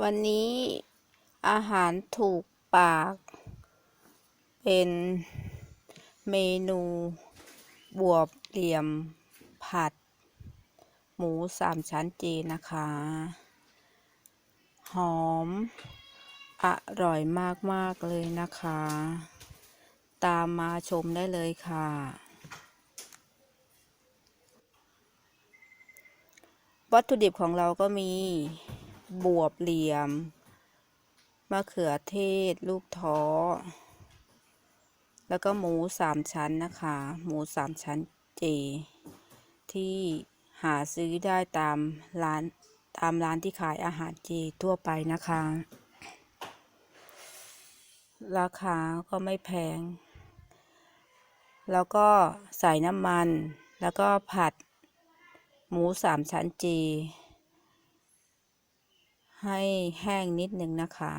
วันนี้อาหารถูกปาก เป็นเมนูบวบเหลี่ยมผัด หมูสามชั้นเจนะคะ หอม อร่อยมาก ๆ เลยนะคะ ตามมาชมได้เลยค่ะ วัตถุดิบของเราก็มี บวบเหลี่ยม มะเขือเทศ ลูกท้อ แล้วก็หมูสามชั้นนะคะ หมูสามชั้นเจ ที่หาซื้อได้ตามร้านตามร้านที่ขายอาหารเจทั่วไปนะคะ ราคาก็ไม่แพง แล้วก็ใส่น้ำมัน แล้วก็ผัดหมูสามชั้นเจ ให้แห้งนิดหนึ่งนะคะ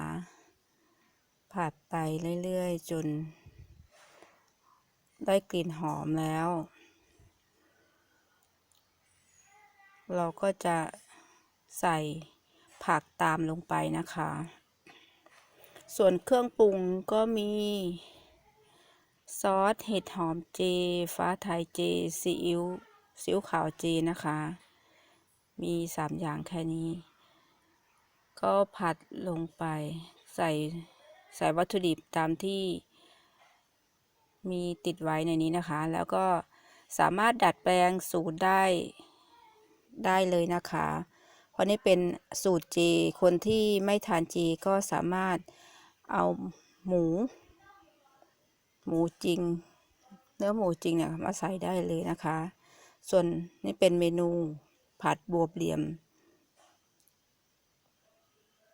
ผัดไปเรื่อยๆ จน ได้กลิ่นหอมแล้ว เราก็จะใส่ผักตามลงไปนะคะ ส่วนเครื่องปรุงก็มีซอสเห็ดหอมเจ ฟ้าไทยเจ ซีอิ๊วซีอิ๊วขาวเจนะคะ มีสามอย่างแค่นี้ ก็ผัดลงไป ใส่ใส่วัตถุดิบตามที่มีติดไว้ในนี้นะคะ แล้วก็สามารถดัดแปลงสูตรได้ได้เลยนะคะ เพราะนี่เป็นสูตรเจคนที่ไม่ทานเจก็สามารถเอาหมู หมูจริง เนื้อหมูจริงเนี่ยมาใส่ได้เลยนะคะ ส่วนนี่เป็นเมนูผัดบวบเหลี่ยม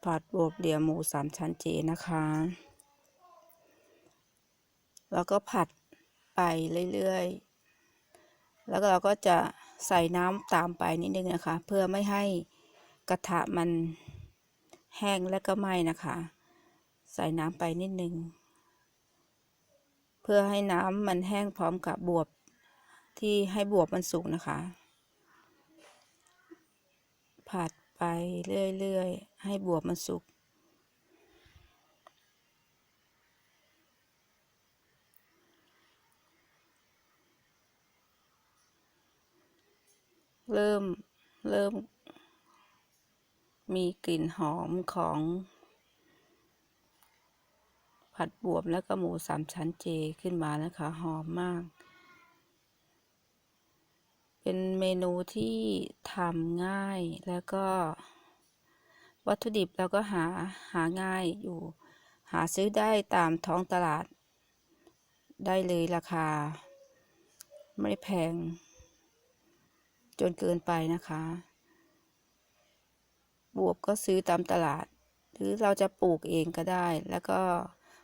ผัดบวบเหลี่ยมหมูสามชั้นเจนะคะ แล้วก็ผัดไปเรื่อยๆ แล้วเราก็จะใส่น้ำตามไปนิดนึงนะคะ เพื่อไม่ให้กระทะมันแห้งและก็ไหม้นะคะ ใส่น้ำไปนิดนึง เพื่อให้น้ำมันแห้งพร้อมกับบวบที่ให้บวบมันสุกนะคะ ผัด ไปเรื่อยๆ ให้บวบมันสุก เริ่ม เริ่ม มีกลิ่นหอมของ ผัดบวบแล้วก็หมูสามชั้นเจขึ้นมานะคะ หอมมาก เป็นเมนูที่ทำง่ายแล้วก็ วัตถุดิบเราก็หาหาง่ายอยู่ หาซื้อได้ตามท้องตลาด ได้เลยราคา ไม่แพง จนเกินไปนะคะ บวบก็ซื้อตามตลาด หรือเราจะปลูกเองก็ได้ แล้วก็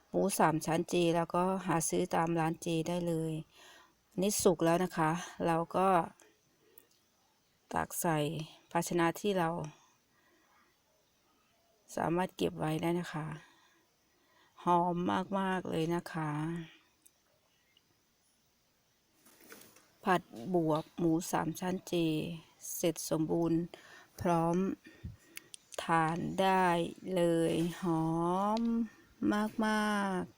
หมูสามชั้นเจแล้วก็หาซื้อตามร้านเจได้เลยนนี้สุกแล้วนะคะ เราก็ ตักใส่ภาชนะที่เรา สามารถเก็บไว้ได้นะคะ หอมมาก ๆ เลยนะคะ ผัดบวบหมูสามชั้นเจ เสร็จสมบูรณ์พร้อมทานได้เลยหอมมาก ๆ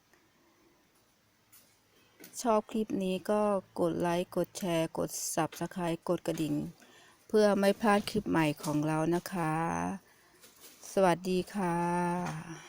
ชอบคลิปนี้ก็กดไลค์ กดแชร์ กด Subscribe กดกระดิ่ง เพื่อไม่พลาดคลิปใหม่ของเรานะคะ สวัสดีค่ะ